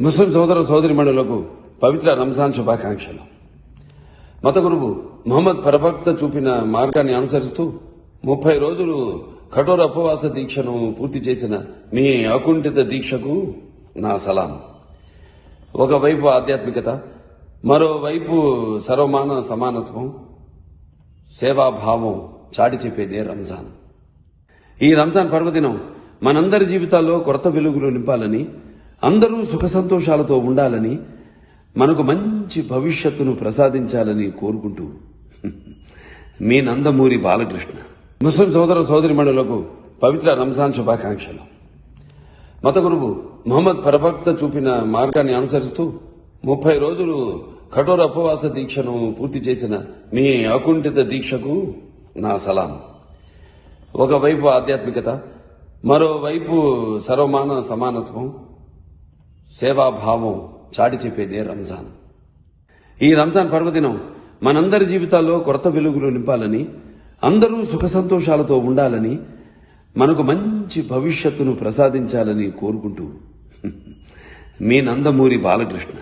ముస్లిం సోదర సోదరిమణులకు పవిత్ర రంజాన్ శుభాకాంక్షలు. మత గురువు మహమ్మద్ ప్రవక్త చూపిన మార్గాన్ని అనుసరిస్తూ ముప్పై రోజులు కఠోర ఉపవాస దీక్షను పూర్తి చేసిన మీ అకుంఠిత దీక్షకు నా సలాం. ఒకవైపు ఆధ్యాత్మికత మరోవైపు సర్వమాన సమానత్వం సేవాభావం చాటి చెప్పేదే రంజాన్. ఈ రంజాన్ పర్వదినం మనందరి జీవితాల్లో కొత్త వెలుగులు నింపాలని అందరూ సుఖ సంతోషాలతో ఉండాలని మనకు మంచి భవిష్యత్తును ప్రసాదించాలని కోరుకుంటూ మీ నందమూరి బాలకృష్ణ. ముస్లిం సోదర సోదరిమణులకు పవిత్ర రంజాన్ శుభాకాంక్షలు. మత గురువు మొహమ్మద్ ప్రవక్త చూపిన మార్గాన్ని అనుసరిస్తూ ముప్పై రోజులు కఠోర ఉపవాస దీక్షను పూర్తి చేసిన మీ అకుంఠిత దీక్షకు నా సలాం. ఒకవైపు ఆధ్యాత్మికత మరోవైపు సర్వమాన సమానత్వం సేవాభావం చాటి చెప్పేదే రంజాన్. ఈ రంజాన్ పర్వదినం మనందరి జీవితాల్లో కొరత వెలుగులు నింపాలని అందరూ సుఖ సంతోషాలతో ఉండాలని మనకు మంచి భవిష్యత్తును ప్రసాదించాలని కోరుకుంటూ. మీ నందమూరి బాలకృష్ణ.